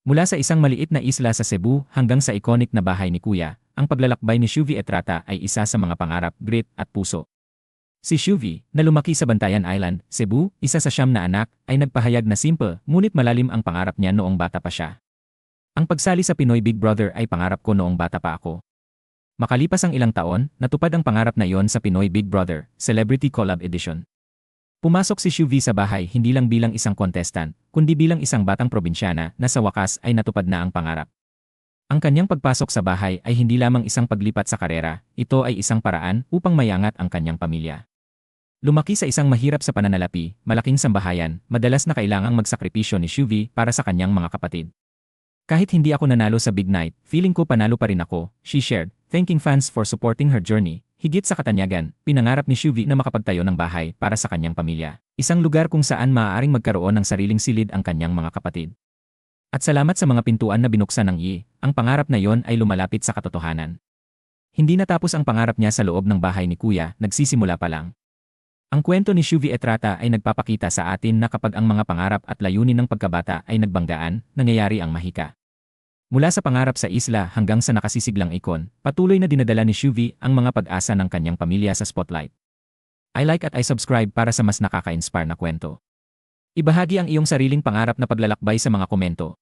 Mula sa isang maliit na isla sa Cebu hanggang sa iconic na bahay ni Kuya, ang paglalakbay ni Shuvi Etrata ay isa sa mga pangarap, grit at puso. Si Shuvi, na lumaki sa Bantayan Island, Cebu, isa sa siyam na anak, ay nagpahayag na simple, ngunit malalim ang pangarap niya noong bata pa siya. Ang pagsali sa Pinoy Big Brother ay pangarap ko noong bata pa ako. Makalipas ang ilang taon, natupad ang pangarap na iyon sa Pinoy Big Brother, Celebrity Collab Edition. Pumasok si Shuvi sa bahay hindi lang bilang isang contestant, kundi bilang isang batang probinsyana na sa wakas ay natupad na ang pangarap. Ang kanyang pagpasok sa bahay ay hindi lamang isang paglipat sa karera, ito ay isang paraan upang mayangat ang kanyang pamilya. Lumaki sa isang mahirap sa pananalapi, malaking sambahayan, madalas na kailangang magsakripisyo ni Shuvi para sa kanyang mga kapatid. Kahit hindi ako nanalo sa big night, feeling ko panalo pa rin ako, she shared, thanking fans for supporting her journey, Higit sa katanyagan, pinangarap ni Shuvi na makapagtayo ng bahay para sa kanyang pamilya. Isang lugar kung saan maaaring magkaroon ng sariling silid ang kanyang mga kapatid. At salamat sa mga pintuan na binuksan ng Yi, ang pangarap na yon ay lumalapit sa katotohanan. Hindi natapos ang pangarap niya sa loob ng bahay ni Kuya, nagsisimula pa lang. Ang kwento ni Shuvi Etrata ay nagpapakita sa atin na kapag ang mga pangarap at layunin ng pagkabata ay nagbanggaan, nangyayari ang mahika. Mula sa pangarap sa isla hanggang sa nakasisiglang ikon, patuloy na dinadala ni Shuvi ang mga pag-asa ng kanyang pamilya sa spotlight. I like at I subscribe para sa mas nakaka-inspire na kwento. Ibahagi ang iyong sariling pangarap na paglalakbay sa mga komento.